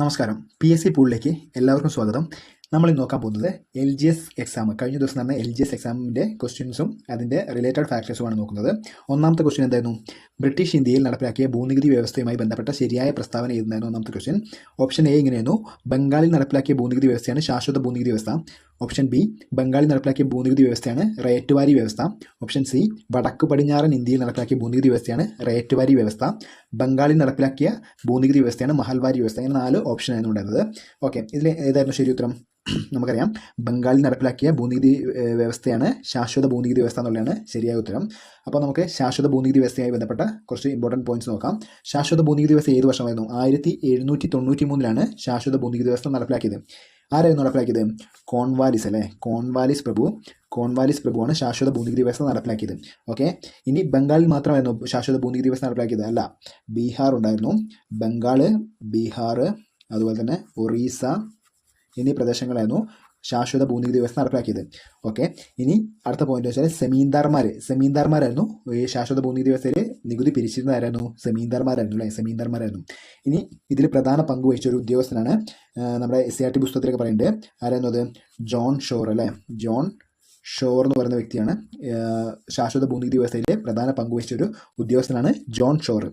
നമസ്കാരം. P S C പൂളിലേക്ക് എല്ലാവർക്കും സ്വാഗതം. നമ്മൾ നോക്കാൻ പോകുന്നത് എൽ ജി എസ് എക്സാം കഴിഞ്ഞ ദിവസം നടന്ന എൽ ജി എസ് എക്സാമിന്റെ ക്വസ്റ്റ്യൻസും അതിന്റെ റിലേറ്റഡ് ഫാക്ടേഴ്സുമാണ് നോക്കുന്നത്. ഒന്നാമത്തെ ക്വസ്റ്റ്യൻ എന്തായിരുന്നു? ബ്രിട്ടീഷ് ഇന്ത്യയിൽ നടപ്പിലാക്കിയ ഭൂനികുതി വ്യവസ്ഥയുമായി ബന്ധപ്പെട്ട ശരിയായ പ്രസ്താവന ഏതെന്നായിരുന്നു ഒന്നാമത്തെ ക്വസ്റ്റ്യൻ ഓപ്ഷൻ എ ഇങ്ങനെയായിരുന്നു. ബംഗാളിൽ നടപ്പിലാക്കിയ ഭൂനികുതി വ്യവസ്ഥയാണ് ശാശ്വത ഭൂനികുതി വ്യവസ്ഥ. ഓപ്ഷൻ ബി ബംഗാളിൽ നടപ്പിലാക്കിയ ഭൂനികുതി വ്യവസ്ഥയാണ് റേറ്റുവാരി വ്യവസ്ഥ. ഓപ്ഷൻ സി വടക്കു പടിഞ്ഞാറൻ ഇന്ത്യയിൽ നടപ്പിലാക്കിയ ഭൂനികുതി വ്യവസ്ഥയാണ് റേറ്റുവാരി വ്യവസ്ഥ. ബംഗാളിൽ നടപ്പിലാക്കിയ ഭൂനികുതി വ്യവസ്ഥയാണ് മഹൽവാരി വ്യവസ്ഥ. ഇങ്ങനെ നാല് ഓപ്ഷൻ ആയിരുന്നു ഉണ്ടായിരുന്നത്. ഓക്കെ ഇതിൽ ഏതായിരുന്നു ശരി ഉത്തരം? നമുക്കറിയാം. ബംഗാളിൽ നടപ്പിലാക്കിയ ഭൂനികുതി വ്യവസ്ഥയാണ് ശാശ്വത ഭൂനികുതി വ്യവസ്ഥ എന്നുള്ളതാണ് ശരിയായ ഉത്തരം. അപ്പോൾ നമുക്ക് ശാശ്വത ഭൂനികുതി വ്യവസ്ഥയുമായി ബന്ധപ്പെട്ട കുറച്ച് ഇമ്പോർട്ടന്റ് പോയിന്റ്സ് നോക്കാം. ശാശ്വത ഭൂനികുതി വ്യവസ്ഥ ഏത് വർഷമായിരുന്നു? ആയിരത്തി എഴുന്നൂറ്റി തൊണ്ണൂറ്റി മൂന്നിലാണ് ശാശ്വത ഭൂനികുതി വ്യവസ്ഥ നടപ്പിലാക്കിയത്. ആരായിരുന്നു നടപ്പിലാക്കിയത്? കോൺവാലിസ് അല്ലേ? കോൺവാലിസ് പ്രഭു. കോൺവാലിസ് പ്രഭുവാണ് ശാശ്വത ഭൂനികുതി വ്യവസ്ഥ നടപ്പിലാക്കിയത്. ഓക്കെ ഇനി ബംഗാളിൽ മാത്രമായിരുന്നു ശാശ്വത ഭൂനികുതി വ്യവസ്ഥ നടപ്പിലാക്കിയത്. അല്ല ബീഹാർ ഉണ്ടായിരുന്നു. ബംഗാൾ ബീഹാർ അതുപോലെ തന്നെ ഒറീസ എന്നീ പ്രദേശങ്ങളായിരുന്നു. ശാശ്വത ഭൂനികുതി വ്യവസ്ഥ നടപ്പിലാക്കിയത്. ഓക്കെ ഇനി അടുത്ത പോയിന്റ് വെച്ചാൽ സെമീന്ദാർമാർ സെമീന്ദാർമാരായിരുന്നു. ഈ ശാശ്വത ഭൂനികുതി വ്യവസ്ഥയിൽ നികുതി പിരിച്ചിരുന്ന ആരായിരുന്നു സെമീന്ദാർമാരായിരുന്നു അല്ലേ? സെമീന്ദാർമാരായിരുന്നു. ഇനി ഇതിൽ പ്രധാന പങ്ക് വഹിച്ച ഒരു ഉദ്യോഗസ്ഥനാണ് നമ്മുടെ എസ് സി ആർ ടി പുസ്തകത്തിലൊക്കെ പറയുന്നത് ആരായിരുന്നു അത്? ജോൺ ഷോർ അല്ലേ? ജോൺ ഷോർ എന്ന് പറയുന്ന വ്യക്തിയാണ് ശാശ്വത ഭൂനികുതി വ്യവസ്ഥയിലെ പ്രധാന പങ്ക് വഹിച്ച ഒരു ഉദ്യോഗസ്ഥനാണ് ജോൺ ഷോർ.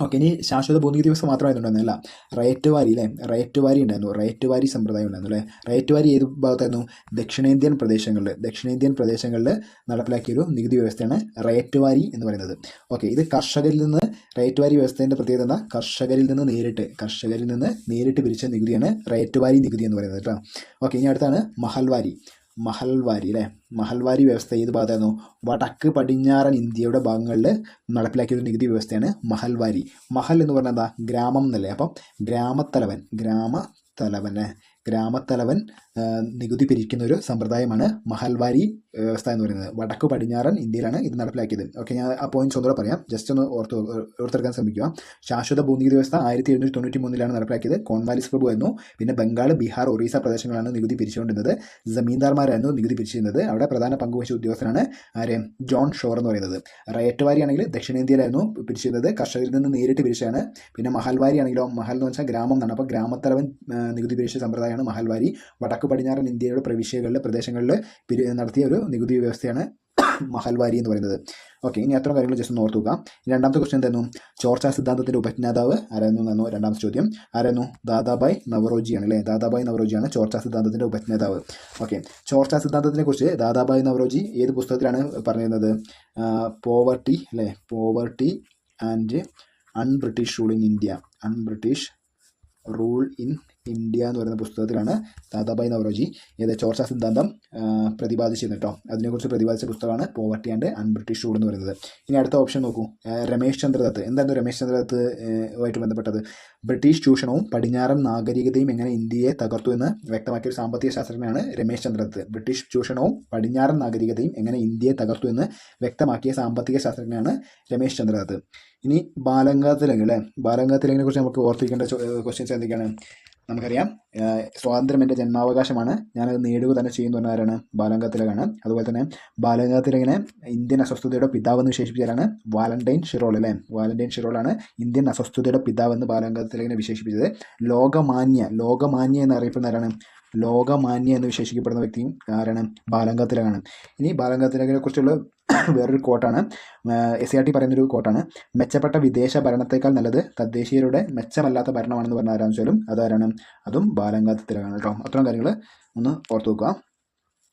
ഓക്കെ ഇനി ശാശ്വത ഭൂനികുതി വ്യവസ്ഥ മാത്രമായിട്ടുണ്ടായിരുന്നില്ല റേറ്റ് വാരി അല്ലേ? റേറ്റ് വാരി ഉണ്ടായിരുന്നു. റേറ്റ് വാരി സമ്പ്രദായം ഉണ്ടായിരുന്നു അല്ലേ? റേറ്റ് വാരി ഏത് ഭാഗത്തായിരുന്നു? ദക്ഷിണേന്ത്യൻ പ്രദേശങ്ങളിൽ ദക്ഷിണേന്ത്യൻ പ്രദേശങ്ങളിൽ നടപ്പിലാക്കിയ ഒരു നികുതി വ്യവസ്ഥയാണ് റേറ്റ് വാരി എന്ന് പറയുന്നത്. ഓക്കെ ഇത് കർഷകരിൽ നിന്ന് റേറ്റ് വാരി വ്യവസ്ഥേന്റെ പ്രത്യേകത എന്താ? കർഷകരിൽ നിന്ന് നേരിട്ട് കർഷകരിൽ നിന്ന് നേരിട്ട് പിരിച്ച നികുതിയാണ് റേറ്റ് വാരി നികുതി എന്ന് പറയുന്നത് കേട്ടോ. ഓക്കെ ഇനി അടുത്താണ് മഹൽവാരി. മഹൽവാരി അല്ലേ? മഹൽവാരി വ്യവസ്ഥ ഏത് ഭാഗത്തായിരുന്നു? വടക്ക് പടിഞ്ഞാറൻ ഇന്ത്യയുടെ ഭാഗങ്ങളിൽ നടപ്പിലാക്കിയ ഒരു നികുതി വ്യവസ്ഥയാണ് മഹൽവാരി. മഹൽ എന്ന് പറഞ്ഞാൽ എന്താ? ഗ്രാമം എന്നല്ലേ? അപ്പം ഗ്രാമത്തലവൻ ഗ്രാമത്തലവന്. ഗ്രാമത്തലവൻ നികുതി പിരിക്കുന്ന ഒരു സമ്പ്രദായമാണ് മഹൽവാരി വ്യവസ്ഥ എന്ന് പറയുന്നത്. വടക്ക് പടിഞ്ഞാറൻ ഇന്ത്യയിലാണ് ഇത് നടപ്പിലാക്കിയത്. ഓക്കെ ഞാൻ ആ പോയിന്റ്സ് ഒന്നുകൂടെ പറയാം. ജസ്റ്റ് ഒന്ന് ഓർത്ത് ഓർത്തെടുക്കാൻ ശ്രമിക്കുക. ശാശ്വത ഭൂനികുതി വ്യവസ്ഥ ആയിരത്തി എഴുന്നൂറ്റി തൊണ്ണൂറ്റി മൂന്നിലാണ് നടപ്പിലാക്കിയത്. കോൺവാലിസ് പ്രഭു ആയിരുന്നു. പിന്നെ ബംഗാൾ ബീഹാർ ഒറീസ പ്രദേശങ്ങളാണ് നികുതി പിരിച്ചുകൊണ്ടിരുന്നത്. ജമീന്ദാർമാരായിരുന്നു നികുതി പിരിച്ചിരുന്നത് അവിടെ പ്രധാന പങ്കുവഹിച്ച ഉദ്യോഗസ്ഥനാണ് ആര്? ജോൺ ഷോർ എന്ന് പറയുന്നത്. റയറ്റുവാരി ആണെങ്കിൽ ദക്ഷിണേന്ത്യയിലായിരുന്നു പിരിച്ചിരുന്നത്. കർഷകരിൽ നിന്ന് നേരിട്ട് പിരിച്ചാണ് പിന്നെ മഹൽവാരി ആണെങ്കിലോ മഹൽ എന്ന് വെച്ചാൽ ഗ്രാമം എന്നാണ്. അപ്പോൾ ഗ്രാമത്തലവൻ നികുതി പിരിച്ച സമ്പ്രദായമാണ് മഹൽവാരി. വടക്ക് പടിഞ്ഞാറൻ ഇന്ത്യയുടെ പ്രവിശ്യകളിലെ പ്രദേശങ്ങളിൽ നടത്തിയ ഒരു നികുതി വ്യവസ്ഥയാണ് മഹൽവാരി എന്ന് പറയുന്നത്. ഓക്കെ ഇനി അത്ര കാര്യങ്ങൾ ജസ്റ്റ് ഒന്ന് ഓർത്ത് നോക്കാം ഇനി രണ്ടാമത്തെ ക്വസ്റ്റ്യൻ എന്തായിരുന്നു? ചോർച്ചാ സിദ്ധാന്തത്തിന്റെ ഉപജ്ഞാതാവ് ആരായിരുന്നു എന്നായിരുന്നു രണ്ടാമത്തെ ചോദ്യം. ആരായിരുന്നു? ദാദാബായ് നവറോജിയാണ് അല്ലേ? ദാദാബായ് നവറോജിയാണ് ചോർച്ചാ സിദ്ധാന്തത്തിന്റെ ഉപജ്ഞാതാവ്. ഓക്കെ ചോർച്ചാ സിദ്ധാന്തത്തിനെ കുറിച്ച് ദാദാബായ് നവറോജി ഏത് പുസ്തകത്തിലാണ് പറഞ്ഞിരുന്നത്? പോവർട്ടി അല്ലേ? Poverty and un British rule in India un British rule in India എന്ന് പറയുന്ന പുസ്തകത്തിലാണ് ദാദാബായ് നവറോജി ഏത് ചോർച്ചാ സിദ്ധാന്തം പ്രതിപാദിച്ചിരുന്നു കേട്ടോ അതിനെക്കുറിച്ച് പ്രതിപാദിച്ച പുസ്തകമാണ് പോവർട്ടി ആൻഡ് അൺബ്രിട്ടീഷ് റൂൾ എന്ന് പറയുന്നത്. ഇനി അടുത്ത ഓപ്ഷൻ നോക്കൂ. രമേശ് ചന്ദ്രദത്ത് എന്തായിരുന്നു രമേശ് ചന്ദ്രദത്ത് ആയിട്ട് ബന്ധപ്പെട്ടത്? ബ്രിട്ടീഷ് ചൂഷണവും പടിഞ്ഞാറൻ നാഗരികതയും എങ്ങനെ ഇന്ത്യയെ തകർത്തു എന്ന് വ്യക്തമാക്കിയ ഒരു സാമ്പത്തിക ശാസ്ത്രജ്ഞനാണ് രമേശ് ചന്ദ്രദത്ത് ബ്രിട്ടീഷ് ചൂഷണവും പടിഞ്ഞാറൻ നാഗരികതയും എങ്ങനെ ഇന്ത്യയെ തകർത്തു എന്ന് വ്യക്തമാക്കിയ സാമ്പത്തിക ശാസ്ത്രജ്ഞനാണ് രമേശ് ചന്ദ്രദത്ത് ഇനി ബാലങ്കാത്തിലെങ്കിൽ അല്ലേ? ബാലങ്കാത്തിലെങ്കിനെ കുറിച്ച് നമുക്ക് ഓർത്തിരിക്കേണ്ട ക്വസ്റ്റ്യൻസ് എന്തൊക്കെയാണ്? നമുക്കറിയാം. സ്വാതന്ത്ര്യം എന്റെ ജന്മാവകാശമാണ്. ഞാനത് നേടുക തന്നെ ചെയ്യുന്ന പറഞ്ഞ ആരാണ് തിലകാണ് അതുപോലെ തന്നെ ബാലങ്കാത്തിലകിനെ ഇന്ത്യൻ അസ്വസ്ഥതയുടെ പിതാവെന്ന് വിശേഷിപ്പിച്ചാലാണ് വാലന്റൈൻ ഷിറോൾ അല്ലേ? വാലന്റൈൻ ഷിറോളാണ് ഇന്ത്യൻ അസ്വസ്ഥതയുടെ പിതാവെന്ന് എന്ന് ബാലങ്കാത്തിലകിനെ വിശേഷിപ്പിച്ചത്. ലോകമാന്യ ലോകമാന്യ എന്ന് ആരാണ് ലോകമാന്യ എന്ന് വിശേഷിക്കപ്പെടുന്ന വ്യക്തിയും ആരാണ് ബാലങ്കത്തിലകാണ് ഇനി ബാലങ്കത്തിലകനെ കുറിച്ചുള്ള വേറൊരു കോട്ടാണ് എസ് സി ആർ ടി പറയുന്നൊരു കോട്ടാണ് മെച്ചപ്പെട്ട വിദേശ ഭരണത്തേക്കാൾ നല്ലത് തദ്ദേശീയരുടെ മെച്ചമല്ലാത്ത ഭരണമാണെന്ന് പറഞ്ഞ ആരാന്ന് വെച്ചാലും അതാരാണ്? അതും ബാലങ്കത്തിലകാണ് കേട്ടോ. അത്തരം കാര്യങ്ങൾ ഒന്ന് ഓർത്ത് വെക്കുക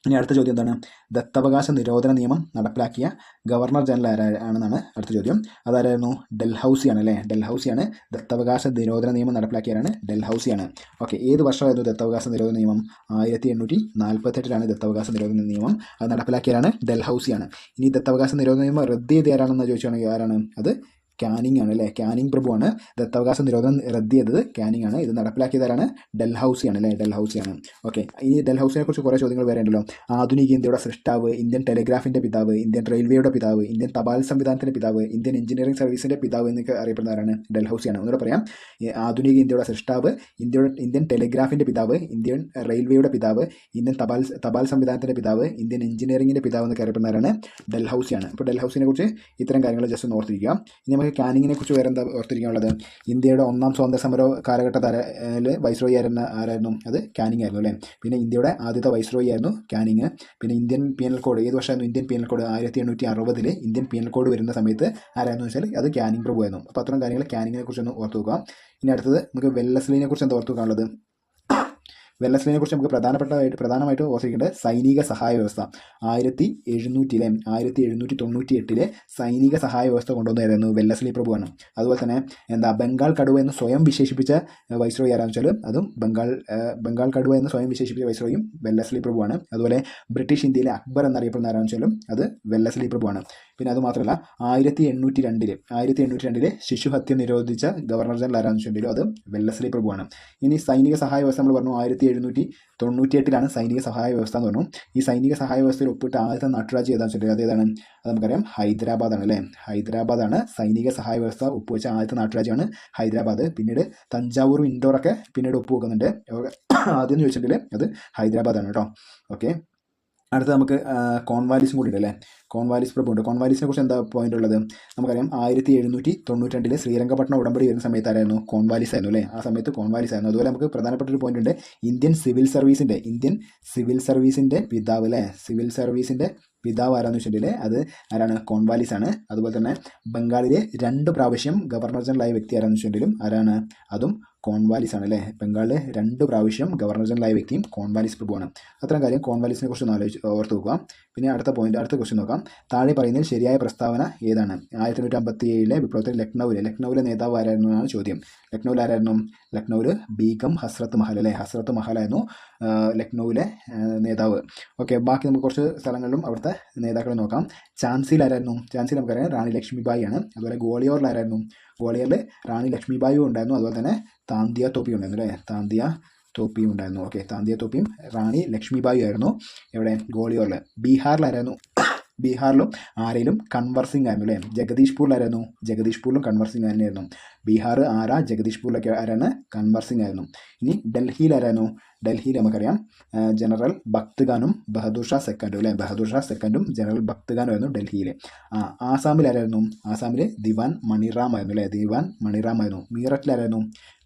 ഇനി അടുത്ത ചോദ്യം എന്താണ്? ദത്തവകാശ നിരോധന നിയമം നടപ്പിലാക്കിയ ഗവർണർ ജനറൽ ആരാണെന്നാണ് അടുത്ത ചോദ്യം. അതാരായിരുന്നു? ഡൽഹൌസിയാണ് അല്ലേ? ഡൽഹൌസിയാണ്. ദത്തവകാശ നിരോധന നിയമം നടപ്പിലാക്കിയാരാണ് ഡൽഹൌസിയാണ്. ഓക്കെ ഏത് വർഷമായിരുന്നു ദത്തവകാശ നിരോധന നിയമം? ആയിരത്തി എണ്ണൂറ്റി നാൽപ്പത്തെട്ടിലാണ് ദത്തവകാശ നിരോധന നിയമം അത് നടപ്പിലാക്കിയാരാണ് ഡൽഹൌസിയാണ്. ഇനി ദത്തവകാശ നിരോധന നിയമം റദ്ദ് ചെയ്ത് ആരാണെന്ന് ചോദിച്ചാണെങ്കിൽ ആരാണ്? അത് കാനിങ് ആണ് അല്ലേ? കാനിങ് പ്രഭുവാണ്. ദത്തവകാശ നിരോധനം റദ്ദ് ചെയ്തത് കാനിങ് ആണ്. ഇത് നടപ്പിലാക്കിയതാരാണ്? ആണ് അല്ലേ? ഡൽഹൌസിയാണ് ഓക്കെ ഈ ഡൽഹൌസിനെ കുറിച്ച് കുറേ ചോദ്യങ്ങൾ വേറെ ഉണ്ടല്ലോ. ആധുനിക ഇന്ത്യയുടെ സൃഷ്ടാവ് ഇന്ത്യൻ ടെലിഗ്രാഫിന്റെ പിതാവ് ഇന്ത്യൻ റെയിൽവേയുടെ പിതാവ് ഇന്ത്യൻ തപാൽ സംവിധാനത്തിന്റെ പിതാവ് ഇന്ത്യൻ എഞ്ചിനീയറിംഗ് സർവീസിന്റെ പിതാവ് എന്നൊക്കെ അറിയപ്പെടുന്നവരാണ് ആണ്. ഒന്നുകൂടെ പറയാം. ആധുനിക ഇന്ത്യയുടെ സൃഷ്ടാവ് ഇന്ത്യയുടെ ഇന്ത്യൻ ടെലിഗ്രാഫിന്റെ പിതാവ് ഇന്ത്യൻ റെയിൽവേയുടെ പിതാവ് ഇന്ത്യൻ തപാൽ തപാൽ സംവിധാനത്തിന്റെ പിതാവ് ഇന്ത്യൻ എഞ്ചിനീയറിംഗിന്റെ പിതാവ് എന്നൊക്കെ അറിയപ്പെടുന്നവരാണ് ഡൽഹൌസിയാണ് അപ്പോൾ ഡൽഹൌസിനെ കുറിച്ച് ഇത്തരം കാര്യങ്ങൾ ജസ്റ്റ് ഓർത്തിരിക്കുക. ഇനി നമുക്ക് നമുക്ക് കാനിങ്ങിനെ കുറിച്ച് വേറെ എന്താ ഓർത്തിരിക്കാനുള്ളത്? ഇന്ത്യയുടെ ഒന്നാം സ്വാതന്ത്ര്യ സമര കാലഘട്ടത്തിൽ വൈസ്രോയി ആയിരുന്ന ആരായിരുന്നു? അത് കാനിങ് ആയിരുന്നു അല്ലേ? പിന്നെ ഇന്ത്യയുടെ ആദ്യത്തെ വൈസ്രോയി ആയിരുന്നു കാനിങ് പിന്നെ ഇന്ത്യൻ പീനൽ കോഡ് ഏത് വർഷമായിരുന്നു ഇന്ത്യൻ പീനൽ കോഡ്? ആയിരത്തി എണ്ണൂറ്റി അറുപതിൽ ഇന്ത്യൻ പീനൽ കോഡ് വരുന്ന സമയത്ത് ആരായിരുന്നു വെച്ചാൽ അത് കാനിങ് പ്രഭു ആയിരുന്നു അപ്പോൾ അത്തരം കാര്യങ്ങൾ കാനിങ്ങിനെ കുറിച്ചൊന്ന് ഓർത്ത് വെക്കുക ഇനി അടുത്തത് നമുക്ക് വെല്ലസ്ലിനെ കുറിച്ച് എന്താ ഓർത്ത് വെക്കാനുള്ളത് വെല്ലസ്ലിനെ കുറിച്ച് നമുക്ക് പ്രധാനപ്പെട്ടതായിട്ട് പ്രധാനമായിട്ട് ഓർത്തിരിക്കേണ്ടത് സൈനിക സഹായ വ്യവസ്ഥ. ആയിരത്തി എഴുന്നൂറ്റിലെ ആയിരത്തി എഴുന്നൂറ്റി തൊണ്ണൂറ്റി എട്ടിലെ സൈനിക സഹായ വ്യവസ്ഥ കൊണ്ടുവന്നായിരുന്നു വെല്ലസ്ലി പ്രഭുവാണ് അതുപോലെ തന്നെ എന്താ ബംഗാൾ കടുവ എന്ന് സ്വയം വിശേഷിപ്പിച്ച വൈസ്രോയി ആരാന്ന് വെച്ചാൽ അതും ബംഗാൾ ബംഗാൾ കടുവ എന്ന് സ്വയം വിശേഷിപ്പിച്ച വൈസ്രോയും വെല്ലസ്ലി പ്രഭുവാണ്. അതുപോലെ ബ്രിട്ടീഷ് ഇന്ത്യയിലെ അക്ബർ എന്നറിയപ്പെടുന്ന ആരാന്ന് വെച്ചാലും അത് വെല്ലസ്ലി പ്രഭുവാണ്. പിന്നെ അതുമാത്രമല്ല ആയിരത്തി എണ്ണൂറ്റി രണ്ടിൽ ആയിരത്തി എണ്ണൂറ്റി രണ്ടിൽ ശിശുഹത്യ നിരോധിച്ച ഗവർണർ ജനറൽ ആരാന്ന് വെച്ചിട്ടുണ്ടെങ്കിലും അത് വെല്ലസ്ലി പ്രഭുവാണ്. ഇനി സൈനിക സഹായ വ്യവസ്ഥ നമ്മൾ പറഞ്ഞു ആയിരത്തി എഴുന്നൂറ്റി തൊണ്ണൂറ്റി എട്ടിലാണ് സൈനിക സഹായ വ്യവസ്ഥ എന്ന് പറഞ്ഞു. ഈ സൈനിക സഹായ വ്യവസ്ഥയിൽ ഒപ്പിട്ട ആദ്യത്തെ നാട്ടുരാജ്യം ഏതാണെന്ന് വെച്ചിട്ടുണ്ടെങ്കിൽ അതേതാണ് അത് നമുക്കറിയാം ഹൈദരാബാദാണ് അല്ലേ? ഹൈദരാബാദാണ് സൈനിക സഹായ വ്യവസ്ഥ ഒപ്പുവെച്ച ആദ്യത്തെ നാട്ടുരാജ്യമാണ് ഹൈദരാബാദ്. പിന്നീട് തഞ്ചാവൂരും ഇൻഡോറൊക്കെ പിന്നീട് ഒപ്പുവെക്കുന്നുണ്ട്. ആദ്യം എന്ന് ചോദിച്ചിട്ടുണ്ടെങ്കിൽ അത് ഹൈദരാബാദാണ് കേട്ടോ. ഓക്കെ. അടുത്ത നമുക്ക് കോൺവാലിസും കൂടി ഉണ്ട് അല്ലേ? കോൺവാലിസ് പ്രഭുണ്ട് കോൺവാലിസിനെ കുറിച്ച് എന്താ പോയിന്റ് ഉള്ളത്? നമുക്കറിയാം ആയിരത്തി എഴുന്നൂറ്റി തൊണ്ണൂറ്റി രണ്ടിലെ ശ്രീരംഗപട്ടണം ഉടമ്പടി വരുന്ന സമയത്ത് ആരായിരുന്നു കോൺവാലിസ് ആയിരുന്നു അല്ലേ? ആ സമയത്ത് കോൺവാലിസ് ആയിരുന്നു. അതുപോലെ നമുക്ക് പ്രധാനപ്പെട്ട ഒരു പോയിന്റ് ഉണ്ട്. ഇന്ത്യൻ സിവിൽ സർവീസിന്റെ ഇന്ത്യൻ സിവിൽ സർവീസിന്റെ പിതാവ് അല്ലേ? സിവിൽ സർവീസിന്റെ പിതാവ് ആരാന്ന് വെച്ചിട്ടുണ്ടെങ്കിൽ അത് ആരാണ്? കോൺവാലിസ് ആണ്. അതുപോലെ തന്നെ ബംഗാളിലെ രണ്ട് പ്രാവശ്യം ഗവർണർ ജനറലായ വ്യക്തി ആരാന്ന് വെച്ചിട്ടുണ്ടെങ്കിലും ആരാണ്? അതും കോൺവാലിസ് ആണ് അല്ലേ? ബംഗാളിലെ രണ്ട് പ്രാവശ്യം ഗവർണർ ജനറലായ വ്യക്തിയും കോൺവാലിസ് പ്രഭുവാണ്. അത്തരം കാര്യം കോൺവാലിസിനെ കുറിച്ച് ഒന്ന് ആലോചിച്ച് ഓർത്ത് നോക്കുക. പിന്നെ അടുത്ത പോയിന്റ് അടുത്ത ക്വസ്റ്റ്യൻ നോക്കാം. താഴെ പറയുന്നതിൽ ശരിയായ പ്രസ്താവന ഏതാണ്? ആയിരത്തി തൊണ്ണൂറ്റി അമ്പത്തി ഏഴിലെ വിപ്ലവത്തിൽ ലക്നൌവിലെ ലക്നൌവിലെ നേതാവ് ആരായിരുന്നു എന്നാണ് ചോദ്യം. ലക്നൌവിൽ ആരായിരുന്നു? ലക്നൌവിൽ ബീഗം ഹസ്രത്ത് മഹൽ അല്ലേ? ഹസ്രത്ത് മഹലായിരുന്നു ലക്നൌവിലെ നേതാവ്. ഓക്കെ ബാക്കി നമുക്ക് കുറച്ച് സ്ഥലങ്ങളിലും അവിടുത്തെ നേതാക്കളെ നോക്കാം. ഝാൻസിയിൽ ആരായിരുന്നു? ചാൻസിൽ നമുക്കറിയാം റാണി ലക്ഷ്മിബായി ആണ്. അതുപോലെ ഗോളിയോറിലായിരുന്നു ഗോളിയറിൽ റാണി ലക്ഷ്മിബായും ഉണ്ടായിരുന്നു. അതുപോലെ തന്നെ താന്തിയ തോപ്പിയും ഉണ്ടായിരുന്നു അല്ലേ? താന്തിയ തോപ്പിയും ഉണ്ടായിരുന്നു. ഓക്കെ താന്തിയ തോപ്പിയും റാണി ലക്ഷ്മിബായി ആയിരുന്നു എവിടെ ഗോളിയോറിൽ ബീഹാറിലായിരുന്നു ബീഹാറിലും ആരയിലും കൺവർസിംഗ് ആയിരുന്നു അല്ലേ? ജഗദീഷ്പൂരിലായിരുന്നു. ജഗദീഷ്പൂരിലും കൺവർസിംഗ് തന്നെയായിരുന്നു ബീഹാർ ആര? ജഗദീഷ്പൂരിലൊക്കെ ആരാണ്? കൺവർസിംഗ് ആയിരുന്നു. ഇനി ഡൽഹിയിലായിരുന്നു ഡൽഹിയിൽ നമുക്കറിയാം ജനറൽ ജനറൽ ഭക്ത്ഖാനും ബഹദൂർ ഷാ സെക്കൻഡും അല്ലേ? ബഹദൂർ ഷാ സെക്കൻഡും ജനറൽ ഭക്ത്ഖാനും ആയിരുന്നു ഡൽഹിയിൽ ആ ആസാമിലായിരുന്നു ആസാമിൽ ദിവാൻ മണിറാം ആയിരുന്നു അല്ലേ? ദിവാൻ മണിറാം ആയിരുന്നു. മീററ്റിലായിരുന്നു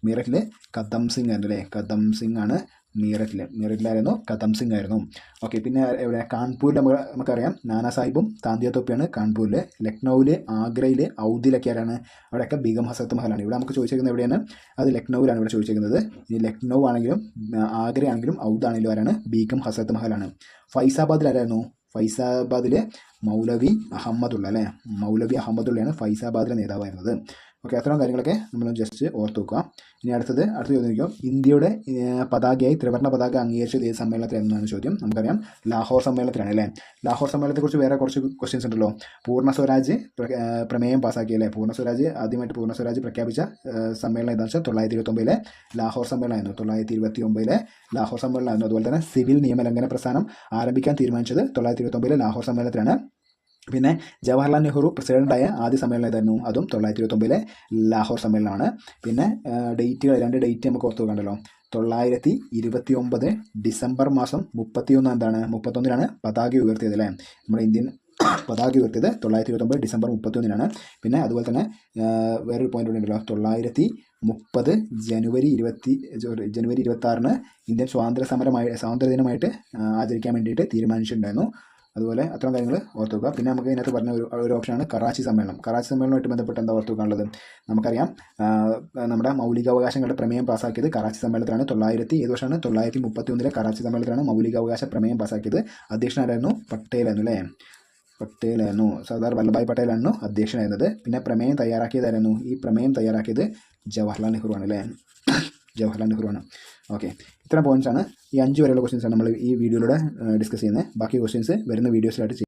മീററ്റിൽ കദം സിംഗ് ആയിരുന്നു അല്ലേ? കദം സിംഗ് ആണ് മീററ്റിൽ മീററ്റിലായിരുന്നു കഥം സിംഗ് ആയിരുന്നു ഓക്കെ പിന്നെ എവിടെ? കാൺപൂരിൽ നമുക്ക് നമുക്കറിയാം നാനാ സാഹിബും താന്തിയ തൊപ്പിയാണ് കാൺപൂരിൽ ലക്നൌവിൽ ആഗ്രയിൽ ഔദിലൊക്കെ ആരാണ്? അവിടെയൊക്കെ ബീഗം ഹസത്ത് മഹലാണ്. ഇവിടെ നമുക്ക് ചോദിച്ചിരിക്കുന്നത് എവിടെയാണ്? അത് ലക്നൌവിലാണ് ഇവിടെ ചോദിച്ചിരിക്കുന്നത് ഇനി ലക്നൗ ആണെങ്കിലും ആഗ്രയാണെങ്കിലും ഔദ് ആണെങ്കിലും ആരാണ്? ബീഗം ഹസത്ത് മഹലാണ്. ഫൈസാബാദിൽ ആരായിരുന്നു? ഫൈസാബാദിലെ മൗലവി അഹമ്മദുള്ള അല്ലേ? മൗലവി അഹമ്മദുള്ളയാണ് ഫൈസാബാദിലെ നേതാവായിരുന്നത്. ഓക്കെ അത്തരം കാര്യങ്ങളൊക്കെ നമ്മൾ ജസ്റ്റ് ഓർത്ത് വെക്കുക. ഇനി അടുത്തത് അടുത്ത ചോദ്യം നോക്കിയോ ഇന്ത്യയുടെ പതാകയായി ത്രിവർണ പതാക അംഗീകരിച്ചത് ഏത് സമ്മേളനത്തിൽ എന്നാണ് ചോദ്യം. നമുക്കറിയാം ലാഹോർ സമ്മേളനത്തിലാണ് അല്ലേ? ലാഹോർ സമ്മേളനത്തെക്കുറിച്ച് വേറെ കുറച്ച് ക്വസ്റ്റ്യൻസ് ഉണ്ടല്ലോ. പൂർണ സ്വരാജ് പ്രമേയം ഏഹ്, അല്ലേ? പൂർണ സ്വരാജ് ആദ്യമായിട്ട് പൂർണ സ്വരാജ് പ്രഖ്യാപിച്ച സമ്മേളനം എന്താണെന്ന് വെച്ചാൽ തൊള്ളായിരത്തി ഇരുപത്തൊമ്പതിലെ ലാഹോർ സമ്മേളനമായിരുന്നു തൊള്ളായിരത്തി ഇരുപത്തി ഒമ്പതിലെ ലാഹോർ സമ്മേളനമായിരുന്നു അതുപോലെ തന്നെ സിവിൽ നിയമലംഘന പ്രസ്ഥാനം ആരംഭിക്കാൻ തീരുമാനിച്ചത് തൊള്ളായിരത്തി ഇരുപത്തൊമ്പതിലെ ലാഹോർ സമ്മേളനത്തിലാണ്. പിന്നെ ജവഹർലാൽ നെഹ്റു പ്രസിഡന്റായ ആദ്യ സമ്മേളനം ഏതായിരുന്നു? അതും തൊള്ളായിരത്തി ഇരുപത്തൊമ്പതിലെ ലാഹോർ സമ്മേളനമാണ്. പിന്നെ ഡേറ്റുകൾ രണ്ട് ഡേറ്റ് നമുക്ക് ഓർത്ത് വെക്കണ്ടല്ലോ തൊള്ളായിരത്തി ഇരുപത്തി ഒമ്പത് ഡിസംബർ മാസം മുപ്പത്തിയൊന്ന് എന്താണ്? മുപ്പത്തൊന്നിനാണ് പതാക ഉയർത്തിയത് അല്ലേ? നമ്മുടെ ഇന്ത്യൻ പതാക ഉയർത്തിയത് തൊള്ളായിരത്തി ഇരുപത്തൊമ്പത് ഡിസംബർ മുപ്പത്തൊന്നിനാണ്. പിന്നെ അതുപോലെ തന്നെ വേറൊരു പോയിന്റ് ഉണ്ടല്ലോ. തൊള്ളായിരത്തി മുപ്പത് ജനുവരി ഇരുപത്തി ജനുവരി ഇരുപത്തി ആറിന് ഇന്ത്യൻ സ്വാതന്ത്ര്യ സമരമായി സ്വാതന്ത്ര്യ ദിനമായിട്ട് ആചരിക്കാൻ വേണ്ടിയിട്ട് തീരുമാനിച്ചിട്ടുണ്ടായിരുന്നു. അതുപോലെ അത്തരം കാര്യങ്ങൾ ഓർത്ത് വെക്കുക പിന്നെ നമുക്ക് ഇതിനകത്ത് പറഞ്ഞ ഒരു ഒരു ഓപ്ഷനാണ് കറാച്ചി സമ്മേളനം. കറാച്ചി സമ്മേളനമായിട്ട് ബന്ധപ്പെട്ട് എന്താ ഓർത്ത് വെക്കാനുള്ളത്? നമുക്കറിയാം നമ്മുടെ മൗലികാവകാശങ്ങളുടെ പ്രമേയം പാസ്സാക്കിയത് കറാച്ചി സമ്മേളനത്തിലാണ് തൊള്ളായിരത്തി ഏത് വർഷമാണ്? തൊള്ളായിരത്തി മുപ്പത്തി ഒന്നിലെ കറാച്ചി സമ്മേളനത്തിലാണ് മൗലികാവകാശ പ്രമേയം പാസ്സാക്കിയത്. അധ്യക്ഷനായിരുന്നു പട്ടേലായിരുന്നു അല്ലേ? പട്ടേലായിരുന്നു. സർദാർ വല്ലഭായ് പട്ടേലായിരുന്നു അധ്യക്ഷനായിരുന്നത്. പിന്നെ പ്രമേയം തയ്യാറാക്കിയതായിരുന്നു ഈ പ്രമേയം തയ്യാറാക്കിയത് ജവഹർലാൽ നെഹ്റു ആണ് അല്ലേ? ജവഹർലാൽ നെഹ്റു ആണ്. ഓക്കെ ഇത്ര ആണ്. ഈ അഞ്ച് വരെയുള്ള ക്വസ്റ്റ്യൻസ് ആണ് നമ്മൾ ഈ വീഡിയോയിലൂടെ ഡിസ്കസ് ചെയ്യുന്നത്. ബാക്കി ക്വസ്റ്റ്യൻസ് വരുന്ന വീഡിയോസിലായിട്ട്